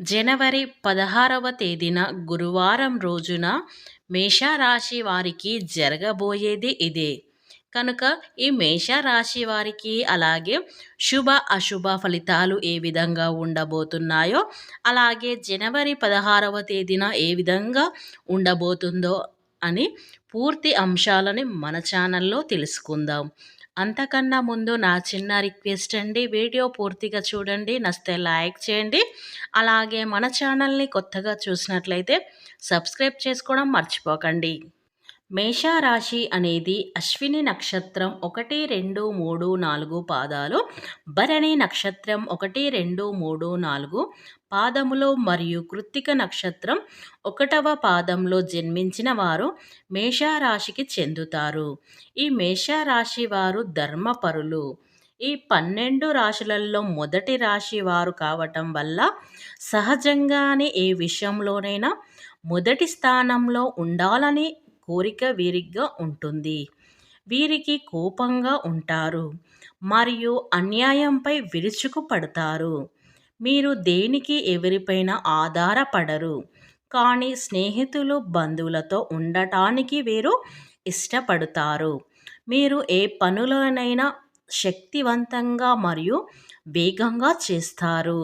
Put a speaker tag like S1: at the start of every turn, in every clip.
S1: జనవరి పదహారవ తేదీన గురువారం రోజున మేషరాశి వారికి జరగబోయేది ఇదే. కనుక ఈ మేషరాశి వారికి అలాగే శుభ అశుభ ఫలితాలు ఏ విధంగా ఉండబోతున్నాయో అలాగే జనవరి పదహారవ తేదీన ఏ విధంగా ఉండబోతుందో అని పూర్తి అంశాలని మన ఛానల్లో తెలుసుకుందాం. అంతకన్నా ముందు నా చిన్న రిక్వెస్ట్ అండి. వీడియో పూర్తిగా చూడండి. నస్తే లైక్ చేయండి. అలాగే మన ఛానల్ని కొత్తగా చూసినట్లయితే సబ్స్క్రైబ్ చేసుకోవడం మర్చిపోకండి. మేషరాశి అనేది అశ్విని నక్షత్రం ఒకటి రెండు మూడు నాలుగు పాదాలు భరణి నక్షత్రం ఒకటి రెండు మూడు నాలుగు పాదములో మరియు కృత్తిక నక్షత్రం ఒకటవ పాదంలో జన్మించిన వారు మేషారాశికి చెందుతారు. ఈ మేషారాశి వారు ధర్మపరులు. ఈ పన్నెండు రాశులలో మొదటి రాశి వారు కావటం వల్ల సహజంగానే ఏ విషయంలోనైనా మొదటి స్థానంలో ఉండాలని కోరిక వీరిగ్గా ఉంటుంది. వీరికి కోపంగా ఉంటారు. మరియు అన్యాయంపై విరుచుకుపడతారు. మీరు దేనికి ఎవరిపైన ఆధారపడరు. కానీ స్నేహితులు బంధువులతో ఉండటానికి వీరు ఇష్టపడతారు. మీరు ఏ పనులనైనా శక్తివంతంగా మరియు వేగంగా చేస్తారు.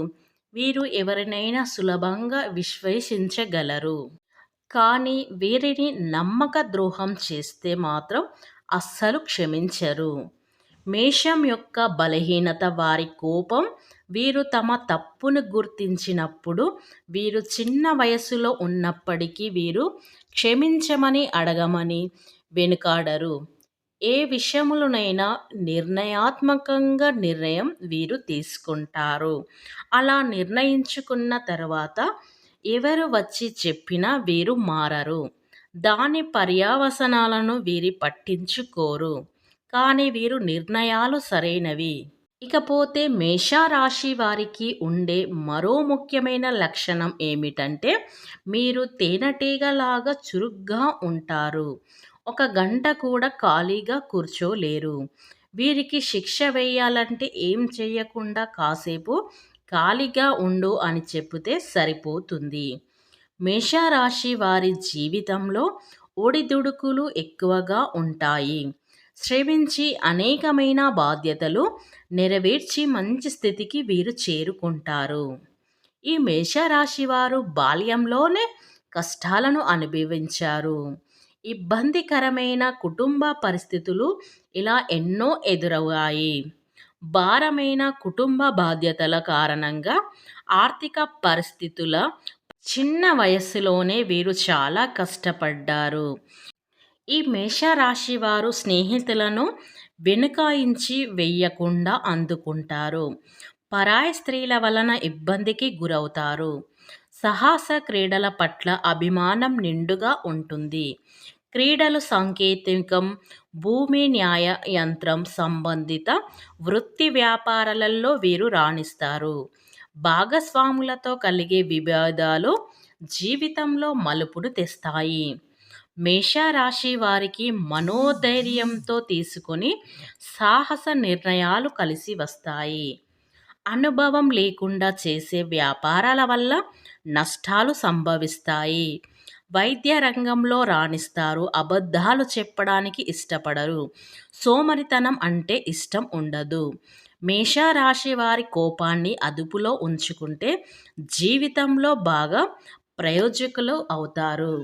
S1: వీరు ఎవరినైనా సులభంగా విశ్వసించగలరు. కానీ వీరిని నమ్మక ద్రోహం చేస్తే మాత్రం అస్సలు క్షమించరు. మేషం యొక్క బలహీనత వారి కోపం వీరు తమ తప్పును గుర్తించినప్పుడు వీరు చిన్న వయసులో ఉన్నప్పటికీ వీరు క్షమించమని అడగమని వెనుకాడరు. ఏ విషయములనైనా నిర్ణయాత్మకంగా నిర్ణయం వీరు తీసుకుంటారు. అలా నిర్ణయించుకున్న తర్వాత ఎవరు వచ్చి చెప్పినా వీరు మారరు. దాని పర్యావసనాలను వీరి పట్టించుకోరు. కానీ వీరు నిర్ణయాలు సరైనవి. ఇకపోతే మేషారాశి వారికి ఉండే మరో ముఖ్యమైన లక్షణం ఏమిటంటే మీరు తేనెటీగలాగా చురుగ్గా ఉంటారు. ఒక గంట కూడా ఖాళీగా కూర్చోలేరు. వీరికి శిక్ష వేయాలంటే ఏం చేయకుండా కాసేపు ఖాళీగా ఉండు అని చెబితే సరిపోతుంది. మేషరాశి వారి జీవితంలో ఒడిదుడుకులు ఎక్కువగా ఉంటాయి. శ్రమించి అనేకమైన బాధ్యతలు నెరవేర్చి మంచి స్థితికి వీరు చేరుకుంటారు. ఈ మేషరాశి వారు బాల్యంలోనే కష్టాలను అనుభవించారు. ఇబ్బందికరమైన కుటుంబ పరిస్థితులు ఇలా ఎన్నో ఎదురయ్యాయి. భారమైన కుటుంబ బాధ్యతల కారణంగా ఆర్థిక పరిస్థితుల చిన్న వయస్సులోనే వీరు చాలా కష్టపడ్డారు. ఈ మేషరాశి వారు స్నేహితులను వెనుకాయించి వెయ్యకుండా అందుకుంటారు. పరాయి స్త్రీల వలన ఇబ్బందికి గురవుతారు. సాహస క్రీడల పట్ల అభిమానం నిండుగా ఉంటుంది. క్రీడలు సాంకేతికం భూమి న్యాయ యంత్రం సంబంధిత వృత్తి వ్యాపారాలలో వీరు రాణిస్తారు. భాగస్వాములతో కలిగే విభేదాలు జీవితంలో మలుపుడు తెస్తాయి. మేషరాశి వారికి మనోధైర్యంతో తీసుకొని సాహస నిర్ణయాలు కలిసి వస్తాయి. అనుభవం లేకుండా చేసే వ్యాపారాల వల్ల నష్టాలు సంభవిస్తాయి. వైద్య రంగంలో రాణిస్తారు. అబద్ధాలు చెప్పడానికి ఇష్టపడరు. సోమరితనం అంటే ఇష్టం ఉండదు. మేషరాశి వారి కోపాన్ని అదుపులో ఉంచుకుంటే జీవితంలో బాగా ప్రయోజకులు అవుతారు.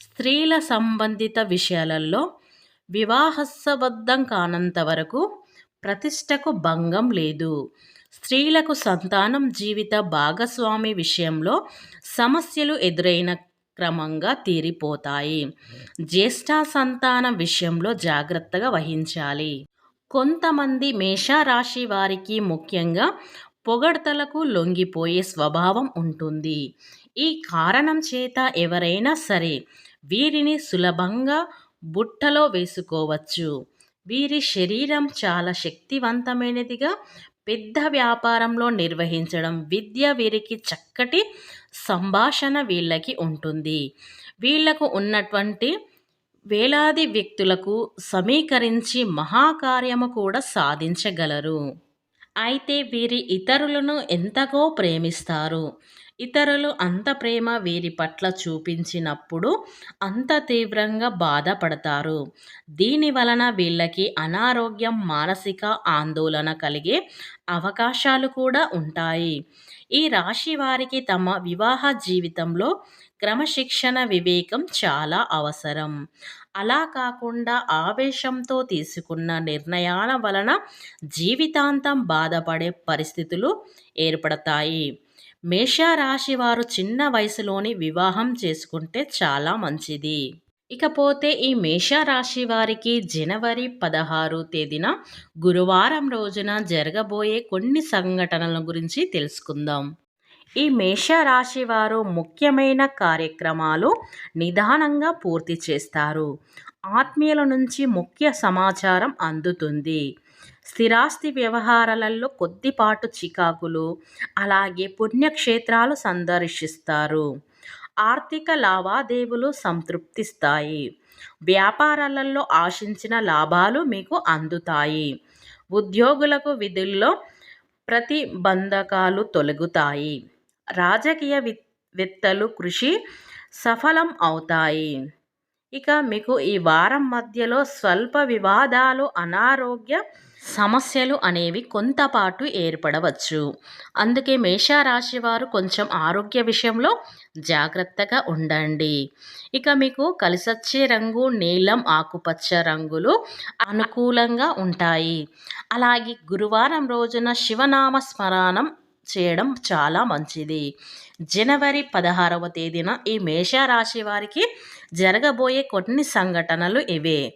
S1: స్త్రీల సంబంధిత విషయాలలో వివాహసబద్ధం కానంత వరకు ప్రతిష్టకు భంగం లేదు. స్త్రీలకు సంతానం జీవిత భాగస్వామి విషయంలో సమస్యలు ఎదురైన క్రమంగా తీరిపోతాయి. జ్యేష్ఠ సంతానం విషయంలో జాగ్రత్తగా వహించాలి. కొంతమంది మేషరాశి వారికి ముఖ్యంగా పొగడ్తలకు లొంగిపోయే స్వభావం ఉంటుంది. ఈ కారణం చేత ఎవరైనా సరే వీరిని సులభంగా బుట్టలో వేసుకోవచ్చు. వీరి శరీరం చాలా శక్తివంతమైనదిగా పెద్ద వ్యాపారంలో నిర్వహించడం విద్య వీరికి చక్కటి సంభాషణ వీళ్ళకి ఉంటుంది. వీళ్ళకు ఉన్నటువంటి వేలాది వ్యక్తులకు సమీకరించి మహాకార్యము కూడా సాధించగలరు. అయితే వీరి ఇతరులను ఎంతగో ప్రేమిస్తారు. ఇతరులు అంత ప్రేమ వీరి పట్ల చూపించినప్పుడు అంత తీవ్రంగా బాధపడతారు. దీని వలన వీళ్ళకి అనారోగ్యం మానసిక ఆందోళన కలిగే అవకాశాలు కూడా ఉంటాయి. ఈ రాశి వారికి తమ వివాహ జీవితంలో క్రమశిక్షణ వివేకం చాలా అవసరం. అలా కాకుండా ఆవేశంతో తీసుకున్న నిర్ణయాల వలన జీవితాంతం బాధపడే పరిస్థితులు ఏర్పడతాయి. మేషరాశి వారు చిన్న వయసులోని వివాహం చేసుకుంటే చాలా మంచిది. ఇకపోతే ఈ మేషరాశి వారికి జనవరి పదహారు తేదీన గురువారం రోజున జరగబోయే కొన్ని సంఘటనల గురించి తెలుసుకుందాం. ఈ మేషరాశి వారు ముఖ్యమైన కార్యక్రమాలు నిదానంగా పూర్తి చేస్తారు. ఆత్మీయుల నుంచి ముఖ్య సమాచారం అందుతుంది. స్థిరాస్తి వ్యవహారాలలో కొద్దిపాటు చికాకులు అలాగే పుణ్యక్షేత్రాలు సందర్శిస్తారు. ఆర్థిక లావాదేవీలు సంతృప్తిస్తాయి. వ్యాపారాలలో ఆశించిన లాభాలు మీకు అందుతాయి. ఉద్యోగులకు విధుల్లో ప్రతిబంధకాలు తొలగుతాయి. రాజకీయ వెత్తలు కృషి సఫలం అవుతాయి. ఇక మీకు ఈ వారం మధ్యలో స్వల్ప వివాదాలు అనారోగ్య సమస్యలు అనేవి కొంతపాటు ఏర్పడవచ్చు. అందుకే మేషరాశి వారు కొంచెం ఆరోగ్య విషయంలో జాగ్రత్తగా ఉండండి. ఇక మీకు కలిసొచ్చే రంగు నీలం ఆకుపచ్చ రంగులు అనుకూలంగా ఉంటాయి. అలాగే గురువారం రోజున శివనామ స్మరణం చేయడం చాలా మంచిది. జనవరి పదహారవ తేదీన ఈ మేషరాశి వారికి జరగబోయే కొన్ని సంఘటనలు ఇవే.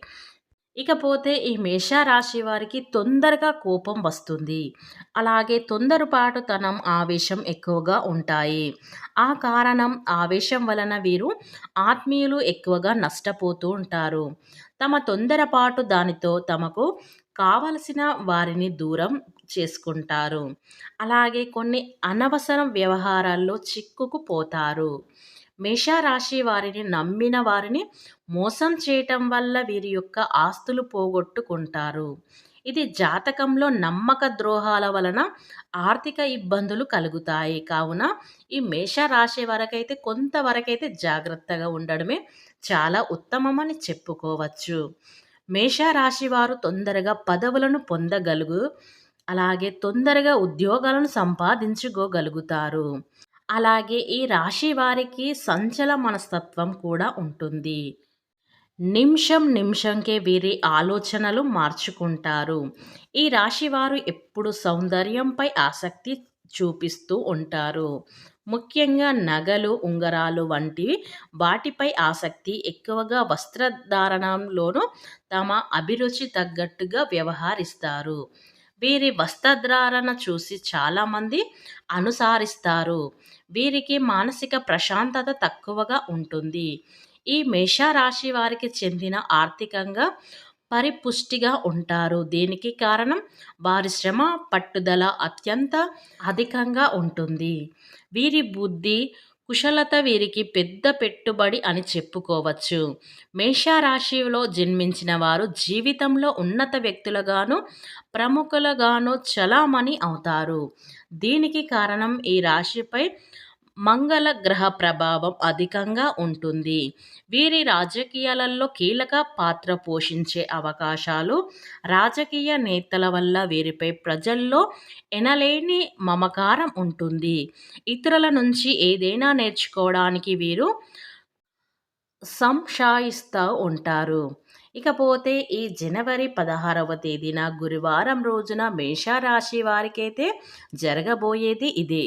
S1: ఇకపోతే ఈ మేషరాశి వారికి తొందరగా కోపం వస్తుంది. అలాగే తొందరపాటుతనం ఆవేశం ఎక్కువగా ఉంటాయి. ఆ కారణం ఆవేశం వలన వీరు ఆత్మీయులు ఎక్కువగా నష్టపోతూ ఉంటారు. తమ తొందరపాటు దానితో తమకు కావలసిన వారిని దూరం చేసుకుంటారు. అలాగే కొన్ని అనవసర వ్యవహారాల్లో చిక్కుకుపోతారు మేషరాశి వారిని నమ్మిన వారిని మోసం చేయటం వల్ల వీరి యొక్క ఆస్తులు పోగొట్టుకుంటారు. ఇది జాతకంలో నమ్మక ద్రోహాల వలన ఆర్థిక ఇబ్బందులు కలుగుతాయి. కావున ఈ మేషరాశి వరకైతే కొంతవరకైతే జాగ్రత్తగా ఉండడమే చాలా ఉత్తమమని చెప్పుకోవచ్చు. మేషరాశి వారు తొందరగా పదవులను పొందగలుగు అలాగే తొందరగా ఉద్యోగాలను సంపాదించుకోగలుగుతారు. అలాగే ఈ రాశి వారికి సంచల మనస్తత్వం కూడా ఉంటుంది. నిమిషం నిమిషంకే వీరి ఆలోచనలు మార్చుకుంటారు. ఈ రాశి వారు ఎప్పుడు సౌందర్యంపై ఆసక్తి చూపిస్తూ ఉంటారు. ముఖ్యంగా నగలు ఉంగరాలు వంటివి వాటిపై ఆసక్తి ఎక్కువగా వస్త్రధారణంలోనూ తమ అభిరుచి తగ్గట్టుగా వ్యవహరిస్తారు. వీరి వస్త్రధారణ చూసి చాలామంది అనుసరిస్తారు. వీరికి మానసిక ప్రశాంతత తక్కువగా ఉంటుంది. ఈ మేషరాశి వారికి చెందిన ఆర్థికంగా పరిపుష్టిగా ఉంటారు. దీనికి కారణం వారి శ్రమ పట్టుదల అత్యంత అధికంగా ఉంటుంది. వీరి బుద్ధి కుశలత వీరికి పెద్ద పెట్టుబడి అని చెప్పుకోవచ్చు. మేషరాశిలో జన్మించిన వారు జీవితంలో ఉన్నత వ్యక్తులుగాను ప్రముఖులుగాను చలామణి అవుతారు. దీనికి కారణం ఈ రాశిపై మంగళ గ్రహ ప్రభావం అధికంగా ఉంటుంది. వీరి రాజకీయాలలో కీలక పాత్ర పోషించే అవకాశాలు రాజకీయ నేతల వల్ల వీరిపై ప్రజల్లో ఎనలేని మమకారం ఉంటుంది. ఇతరుల నుంచి ఏదైనా నేర్చుకోవడానికి వీరు సంశాయిస్తూ ఉంటారు. ఇకపోతే ఈ జనవరి పదహారవ తేదీన గురువారం రోజున మేషరాశి వారికైతే జరగబోయేది ఇదే.